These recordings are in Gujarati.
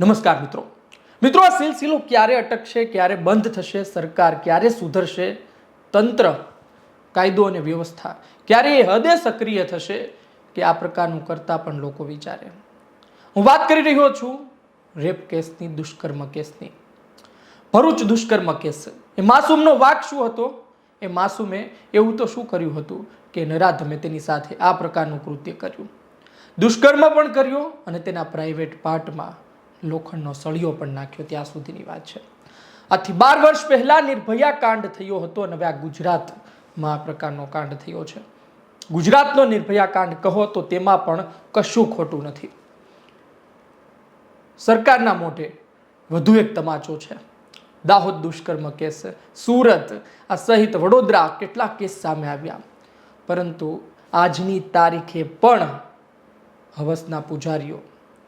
નમસ્કાર મિત્રો. મિત્રો, આ સિલસિલો ક્યારે અટકશે, ક્યારે બંધ થશે, સરકાર ક્યારે સુધરશે, તંત્ર, કાયદો અને વ્યવસ્થા ક્યારે એ હદે સક્રિય થશે કે આ પ્રકારનું કરતા પણ લોકો વિચારે. હું વાત કરી રહ્યો છું રેપ કેસની, દુષ્કર્મ કેસની. ભરૂચ દુષ્કર્મ કેસ. એ માસૂમનો વાક શું હતો? એ માસૂમે એવું તો શું કર્યું હતું કે નરાધમે તેની સાથે આ પ્રકારનું કૃત્ય કર્યું. દુષ્કર્મ પણ કર્યો અને તેના પ્રાઇવેટ પાર્ટમાં લોખંડનો સળિયો પણ નાખ્યો ત્યાં સુધીની વાત છે. આથી બાર વર્ષ પહેલાં નિર્ભયા કાંડ થયો હતો અને હવે આ ગુજરાતમાં આ પ્રકારનો કાંડ થયો છે. ગુજરાતનો નિર્ભયા કાંડ કહો તો તેમાં પણ કશું ખોટું નથી. સરકારના મોઢે વધુ એક તમાચો છે. દાહોદ દુષ્કર્મ કેસ, સુરત, આ સહિત વડોદરા કેટલા કેસ સામે આવ્યા. પરંતુ આજની તારીખે પણ હવસના પૂજારીઓ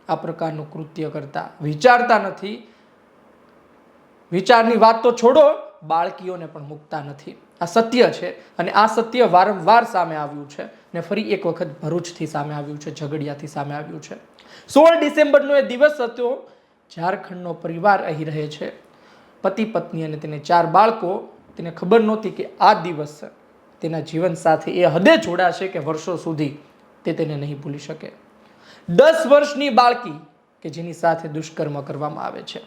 આ પ્રકારનું કૃત્ય કરતા. વિચારતા નથી. વિચારની વાત તો છોડો, બાળકીઓને પણ મૂકતા નથી. આ સત્ય છે અને આ સત્ય વારંવાર સામે આવ્યું છે ને ફરી એક વખત ભરૂચથી સામે આવ્યું છે, ઝઘડિયાથી સામે આવ્યું છે. સોળ ડિસેમ્બરનો એ દિવસ હતો ઝારખંડનો પરિવાર અહીં રહે છે. પતિ, પત્ની અને તેને ચાર બાળકો, તેને ખબર નહોતી કે આ દિવસ તેના જીવન સાથે એ હદે જોડાશે કે વર્ષો સુધી તે તેને નહીં ભૂલી શકે. દસ વર્ષની બાળકી કે જેની સાથે દુષ્કર્મ કરવામાં આવે છે.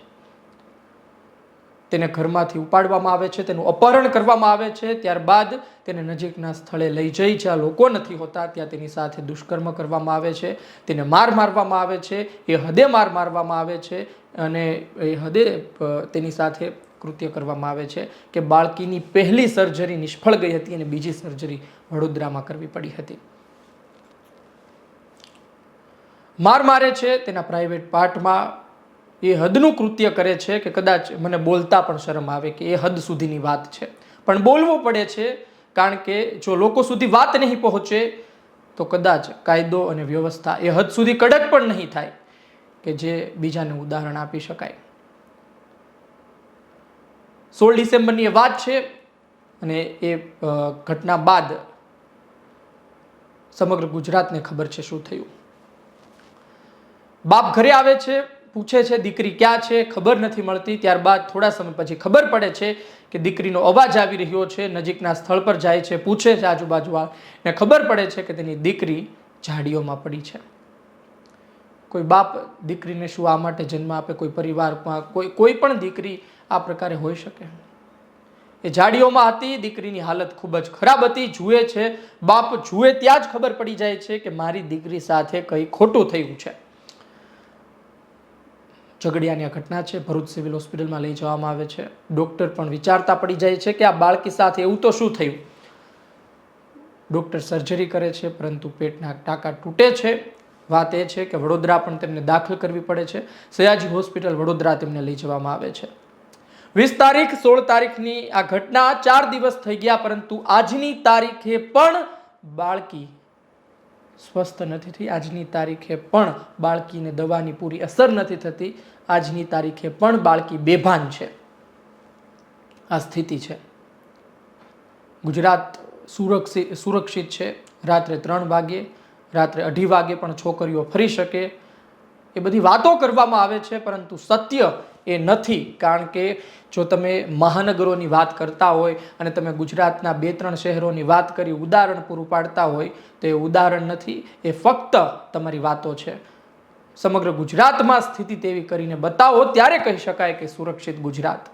તેને ઘરમાંથી ઉપાડવામાં આવે છે, તેનું અપહરણ કરવામાં આવે છે, ત્યારબાદ તેને નજીકના સ્થળે લઈ જઈ જ્યાં લોકો નથી હોતા, ત્યાં તેની સાથે દુષ્કર્મ કરવામાં આવે છે, તેને માર મારવામાં આવે છે, એ હદે માર મારવામાં આવે છે અને એ હદે તેની સાથે કૃત્ય કરવામાં આવે છે કે બાળકીની પહેલી સર્જરી નિષ્ફળ ગઈ હતી અને બીજી સર્જરી વડોદરામાં કરવી પડી હતી. માર મારે છે, તેના પ્રાઇવેટ પાર્ટમાં એ હદનું કૃત્ય કરે છે કે કદાચ મને બોલતા પણ શરમ આવે કે એ હદ સુધીની વાત છે. પણ બોલવું પડે છે, કારણ કે જો લોકો સુધી વાત નહીં પહોંચે, તો કદાચ કાયદો અને વ્યવસ્થા એ હદ સુધી કડક પણ નહીં થાય, કે જે બીજાને ઉદાહરણ આપી શકાય. સોળ ડિસેમ્બરની એ વાત છે, અને એ ઘટના બાદ સમગ્ર ગુજરાતને ખબર છે શું થયું. બાપ ઘરે આવે છે, પૂછે છે, દીકરી ક્યાં છે? ખબર નથી મળતી. ત્યારબાદ થોડા સમય પછી ખબર પડે છે કે દીકરીનો અવાજ આવી રહ્યો છે, નજીકના સ્થળ પર જાય છે, પૂછે છે આજુબાજુ ને ખબર પડે છે કે તેની દીકરી ઝાડીઓમાં પડી છે. કોઈ બાપ દીકરીને શું આ માટે જન્મ આપે? કોઈ પરિવારમાં કોઈ કોઈ પણ દીકરી આ પ્રકારે હોઈ શકે. એ ઝાડીઓમાં હતી, દીકરીની હાલત ખૂબ જ ખરાબ હતી, જુએ છે. બાપ જુએ ત્યાં જ ખબર પડી જાય છે કે મારી દીકરી સાથે કંઈ ખોટું થયું છે. ઝઘડિયાની આ ઘટના છે. ભરૂચ સિવિલ હોસ્પિટલમાં લઈ જવામાં આવે છે. ડૉક્ટર પણ વિચારતા પડી જાય છે કે આ બાળકી સાથે એવું તો શું થયું? ડૉક્ટર સર્જરી કરે છે, પરંતુ પેટના ટાંકા તૂટે છે. વાત એ છે કે વડોદરા પણ તેમને દાખલ કરવી પડે છે. સયાજી હોસ્પિટલ વડોદરા તેમને લઈ જવામાં આવે છે. વીસ તારીખ, સોળ તારીખની આ ઘટના ચાર દિવસ થઈ ગયા, પરંતુ આજની તારીખે પણ બાળકી સ્વસ્થ નથી થઈ. આજની તારીખે પણ બાળકીને દવાની પૂરી અસર નથી થતી. આજની તારીખે પણ બાળકી બેભાન છે. આ સ્થિતિ છે. ગુજરાત સુરક્ષિત સુરક્ષિત છે. રાત્રે ત્રણ વાગે, રાત્રે અઢી વાગે પણ છોકરીઓ ફરી શકે. એ બધી વાતો કરવામાં આવે છે, પરંતુ સત્ય એ નથી. કારણ કે જો તમે મહાનગરોની વાત કરતા હોય અને તમે ગુજરાતના બે ત્રણ શહેરોની વાત કરી, ઉદાહરણ પૂરું પાડતા હોય, તો એ ઉદાહરણ નથી. એ ફક્ત તમારી વાતો છે. સમગ્ર ગુજરાતમાં સ્થિતિ તેવી કરીને બતાવો, ત્યારે કહી શકાય કે સુરક્ષિત ગુજરાત.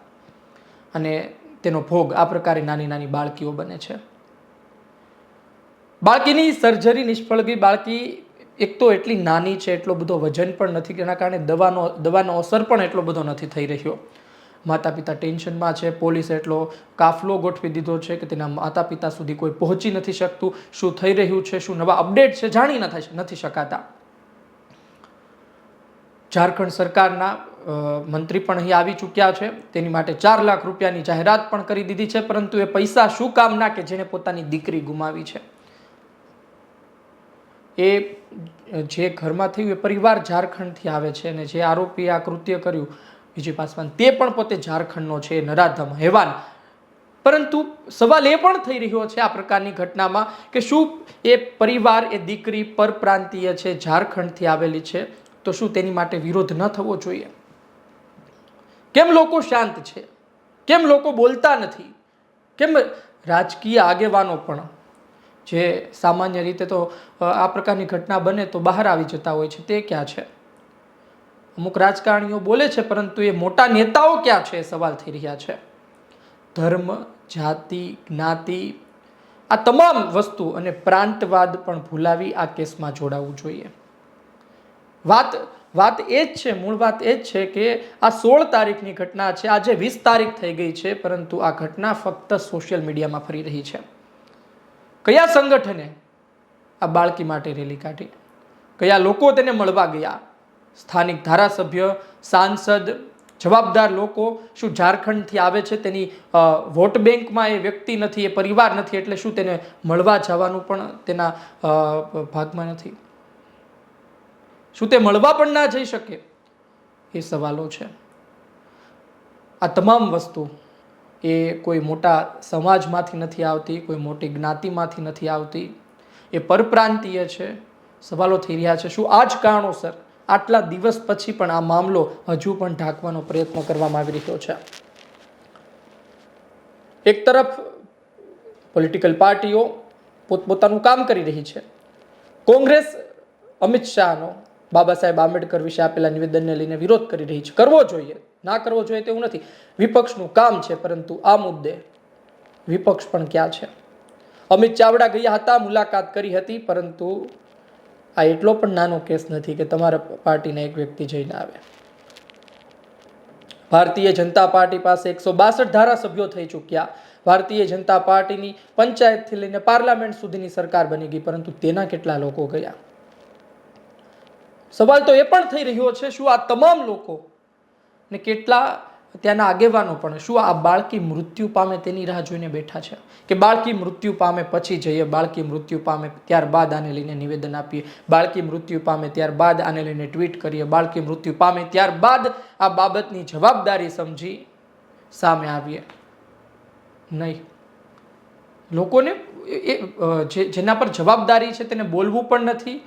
અને તેનો ભોગ આ પ્રકારે નાની નાની બાળકીઓ બને છે. બાળકીની સર્જરી નિષ્ફળ ગઈ. બાળકી એક તો એટલી નાની છે, એટલો બધો વજન પણ નથી એના કારણે દવાનો દવાનો અસર પણ એટલો બધો નથી થઈ રહ્યો. માતા પિતા ટેન્શનમાં છે, પોલીસે એટલો કાફલો ગોઠવી દીધો છે કે તેના માતા પિતા સુધી કોઈ પહોંચી નથી શકતું. શું થઈ રહ્યું છે, શું નવા અપડેટ છે, જાણી નથી શકાતા. ઝારખંડ સરકારના મંત્રી પણ અહીં આવી ચૂક્યા છે. તેની માટે ચાર લાખ રૂપિયાની જાહેરાત પણ કરી દીધી છે, પરંતુ એ પૈસા શું કામના કે જેણે પોતાની દીકરી ગુમાવી છે? એ જે ઘરમાં થયું એ પરિવાર ઝારખંડથી આવે છે અને જે આરોપીએ આ કૃત્ય કર્યું, વિજય પાસવાન, તે પણ પોતે ઝારખંડનો છે, નરાધમ, હેવાન. પરંતુ સવાલ એ પણ થઈ રહ્યો છે આ પ્રકારની ઘટનામાં કે શું એ પરિવાર, એ દીકરી પરપ્રાંતીય છે, ઝારખંડથી આવેલી છે? તો શું તેની માટે વિરોધ ન થવો જોઈએ? કેમ લોકો શાંત છે? કેમ લોકો બોલતા નથી? કેમ રાજકીય આગેવાનો પણ જે સામાન્ય રીતે તો આ પ્રકારની ઘટના બને તો બહાર આવી જતા હોય છે, તે ક્યાં છે? અમુક રાજકારણીઓ બોલે છે, પરંતુ એ મોટા નેતાઓ ક્યાં છે એ સવાલ થઈ રહ્યા છે. ધર્મ, જાતિ, જ્ઞાતિ, આ તમામ વસ્તુ અને પ્રાંતવાદ પણ ભૂલાવી આ કેસમાં જોડાવવું જોઈએ. વાત વાત એ જ છે, મૂળ વાત એ જ છે કે આ સોળ તારીખની ઘટના છે, આજે વીસ તારીખ થઈ ગઈ છે, પરંતુ આ ઘટના ફક્ત સોશિયલ મીડિયામાં ફરી રહી છે. કયા સંગઠને આ બાળકી માટે રેલી કાઢી? કયા લોકો તેને મળવા ગયા? સ્થાનિક ધારાસભ્ય, સાંસદ, જવાબદાર લોકો શું ઝારખંડથી આવે છે? તેની વોટ બેંકમાં એ વ્યક્તિ નથી, એ પરિવાર નથી, એટલે શું તેને મળવા જવાનું પણ તેના ભાગમાં નથી? શું તે મળવા પણ ના જઈ શકે? એ સવાલો છે. આ તમામ વસ્તુ એ કોઈ મોટા સમાજમાંથી નથી આવતી, કોઈ મોટી જ્ઞાતિમાંથી નથી આવતી. એ પરપ્રાંતીય છે. સવાલો થઈ રહ્યા છે. શું આ જ કારણોસર આટલા દિવસ પછી પણ આ મામલો હજુ પણ ઢાંકવાનો પ્રયત્ન કરવામાં આવી રહ્યો છે? એક તરફ પોલિટિકલ પાર્ટીઓ પોતપોતાનું કામ કરી રહી છે. કોંગ્રેસ અમિત શાહનો બાબા સાહેબ આંબેડકર વિશે આપેલા નિવેદનને લઈને વિરોધ કરી રહી છે. કરવો જોઈએ. ના કરવો જોઈએ તેવું નથી. વિપક્ષનું કામ છે પરંતુ આ મુદ્દે વિપક્ષ પણ ક્યાં છે? અમિત ચાવડા ગયા હતા, મુલાકાત કરી હતી, પરંતુ આ એટલો પણ નાનો કેસ નથી કે તમારા પાર્ટીના એક વ્યક્તિ જઈને આવે. ભારતીય જનતા પાર્ટી પાસે એકસો બાસઠ ધારાસભ્યો થઈ ચૂક્યા. ભારતીય જનતા પાર્ટીની પંચાયતથી લઈને પાર્લામેન્ટ સુધીની સરકાર બની ગઈ, પરંતુ તેના કેટલા લોકો ગયા? સવાલ તો એ પણ થઈ રહ્યો છે, શું આ તમામ લોકો ને કેટલા ત્યાંના આગેવાનો પણ શું આ બાળકી મૃત્યુ પામે તેની રાહ જોઈને બેઠા છે? કે બાળકી મૃત્યુ પામે પછી જઈએ, બાળકી મૃત્યુ પામે ત્યારબાદ આને લઈને નિવેદન આપીએ, બાળકી મૃત્યુ પામે ત્યારબાદ આને લઈને ટ્વીટ કરીએ, બાળકી મૃત્યુ પામે ત્યારબાદ આ બાબતની જવાબદારી સમજી સામે આવીએ. નહીં. લોકોને એ- જેના પર જવાબદારી છે તેને બોલવું પણ નથી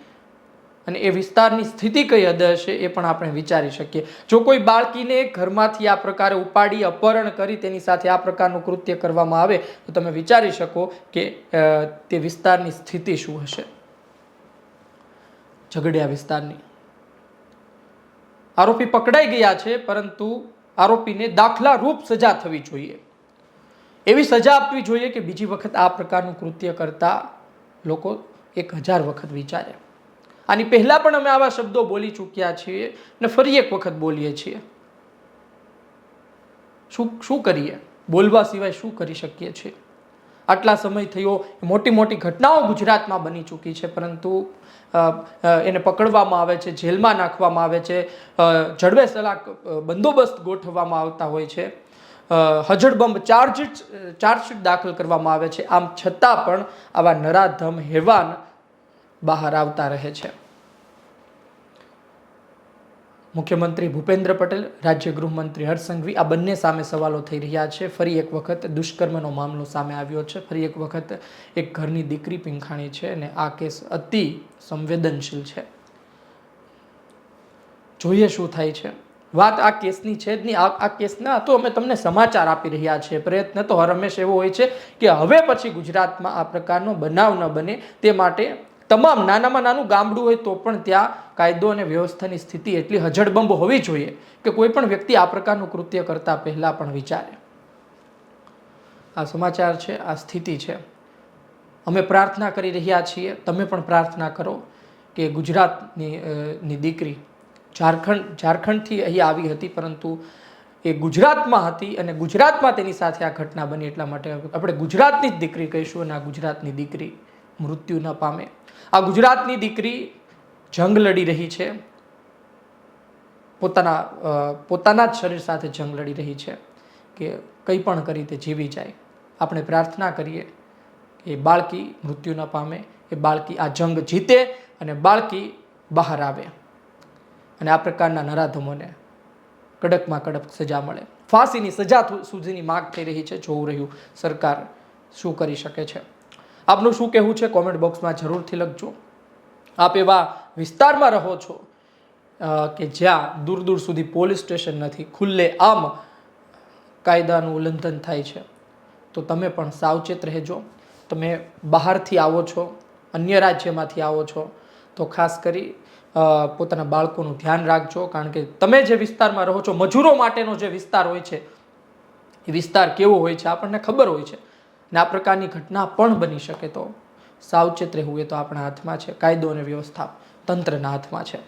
અને એ વિસ્તારની સ્થિતિ કઈ હદે હશે એ પણ આપણે વિચારી શકીએ. જો કોઈ બાળકીને ઘરમાંથી આ પ્રકારે ઉપાડી, અપહરણ કરી તેની સાથે આ પ્રકારનું કૃત્ય કરવામાં આવે, તો તમે વિચારી શકો કે તે વિસ્તારની સ્થિતિ શું હશે. ઝઘડિયા વિસ્તારની. આરોપી પકડાઈ ગયા છે, પરંતુ આરોપીને દાખલા રૂપ સજા થવી જોઈએ. એવી સજા આપવી જોઈએ કે બીજી વખત આ પ્રકારનું કૃત્ય કરતા લોકો એક હજાર વખત વિચારે. આની પહેલાં પણ અમે આવા શબ્દો બોલી ચૂક્યા છીએ ને ફરી એક વખત બોલીએ છીએ. શું શું કરીએ? બોલવા સિવાય શું કરી શકીએ છીએ? આટલા સમય થયો, મોટી મોટી ઘટનાઓ ગુજરાતમાં બની ચૂકી છે, પરંતુ એને પકડવામાં આવે છે, જેલમાં નાખવામાં આવે છે જડબે સલાક બંદોબસ્ત ગોઠવવામાં આવતા હોય છે હજડબંબ ચાર્જ ચાર્જશીટ દાખલ કરવામાં આવે છે, આમ છતાં પણ આવા નરાધમ, હેવાન બહાર આવતા રહે છે. મુખ્યમંત્રી ભૂપેન્દ્ર પટેલ, રાજ્ય ગૃહમંત્રી હરસંઘવી આ બંને સામે સવાલો થઈ રહ્યા છે. ફરી એક વખત દુષ્કર્મનો મામલો સામે આવ્યો છે. ફરી એક વખત એક ઘરની દીકરી પીંખાણી છે અને આ કેસ અતિ સંવેદનશીલ છે. જોઈએ શું થાય છે. વાત આ કેસની છે જ નહીં. આ કેસના તો અમે તમને સમાચાર આપી રહ્યા છીએ. પ્રયત્ન તો હર હંમેશ એવો હોય છે કે હવે પછી ગુજરાતમાં આ પ્રકારનો બનાવ ન બને તે માટે તમામ નાનામાં નાનું ગામડું હોય તો પણ ત્યાં કાયદો અને વ્યવસ્થાની સ્થિતિ એટલી હજડબંબ હોવી જોઈએ કે કોઈ પણ વ્યક્તિ આ પ્રકારનું કૃત્ય કરતા પહેલાં પણ વિચારે. આ સમાચાર છે, આ સ્થિતિ છે. અમે પ્રાર્થના કરી રહ્યા છીએ, તમે પણ પ્રાર્થના કરો કે ગુજરાતની ની દીકરી ઝારખંડ, ઝારખંડથી અહીં આવી હતી પરંતુ એ ગુજરાતમાં હતી અને ગુજરાતમાં તેની સાથે આ ઘટના બની એટલા માટે આપણે ગુજરાતની જ દીકરી કહીશું અને આ ગુજરાતની દીકરી મૃત્યુ ન પામે. આ ગુજરાતની દીકરી જંગ લડી રહી છે. પોતાના પોતાના જ શરીર સાથે જંગ લડી રહી છે કે કંઈ પણ કરી તે જીવી જાય. આપણે પ્રાર્થના કરીએ કે બાળકી મૃત્યુ ન પામે, એ બાળકી આ જંગ જીતે અને બાળકી બહાર આવે. અને આ પ્રકારના નરાધમોને કડકમાં કડક સજા મળે. ફાંસીની સજા સુધીની માગ થઈ રહી છે. જોવું રહ્યું સરકાર શું કરી શકે છે. આપનું શું કહેવું છે? કોમેન્ટ બોક્સમાં જરૂરથી લખજો. આપ એવા વિસ્તારમાં રહો છો કે જ્યાં દૂર દૂર સુધી પોલીસ સ્ટેશન નથી, ખુલ્લે આમ કાયદાનું ઉલ્લંઘન થાય છે. તો તમે પણ સાવચેત રહેજો. તમે બહારથી આવો છો, અન્ય રાજ્યમાંથી આવો છો, તો ખાસ કરી પોતાના બાળકોનું ધ્યાન રાખજો. કારણ કે તમે જે વિસ્તારમાં રહો છો, મજૂરો માટેનો જે વિસ્તાર હોય છે, એ વિસ્તાર કેવો હોય છે? આપણને ખબર હોય છે. ને આ પ્રકારની ઘટના પણ બની શકે તો. સાવચેત રહેવું એ તો આપણા હાથમાં છે. કાયદો અને વ્યવસ્થા તંત્રના હાથમાં છે.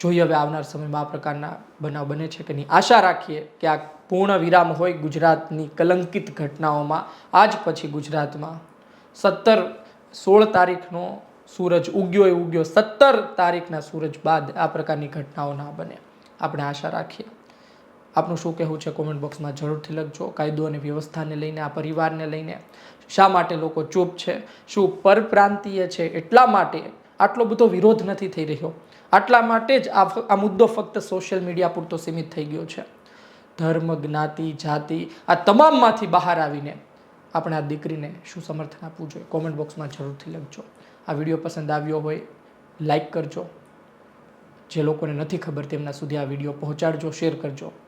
જોઈએ હવે આવનાર સમયમાં આ પ્રકારના બનાવ બને છે કે નહીં. આશા રાખીએ કે આ પૂર્ણ વિરામ હોય ગુજરાતની કલંકિત ઘટનાઓમાં. આજ પછી ગુજરાતમાં સત્તર સોળ તારીખનો સૂરજ ઉગ્યો એ ઉગ્યો. સત્તર તારીખના સૂરજ બાદ આ પ્રકારની ઘટનાઓ ના બને. આપણે આશા રાખીએ. આપનું શું કહેવું છે કોમેન્ટ બોક્સમાં જરૂરથી લખજો. કાયદો અને વ્યવસ્થાને લઈને, આ પરિવારને લઈને શા માટે લોકો ચૂપ છે? શું પરપ્રાંતીય છે? એટલા માટે આટલો બધો વિરોધ નથી થઈ રહ્યો. આટલા માટે જ આ મુદ્દો ફક્ત સોશિયલ મીડિયા પૂરતો સીમિત થઈ ગયો છે. ધર્મ, જ્ઞાતિ, જાતિ આ તમામમાંથી બહાર આવીને આપણે આ દીકરીને શું સમર્થન આપવું જોઈએ? કોમેન્ટ બોક્સમાં જરૂરથી લખજો. આ વીડિયો પસંદ આવ્યો હોય લાઈક કરજો. જે લોકોને નથી ખબર તેમના સુધી આ વીડિયો પહોંચાડજો શેર કરજો.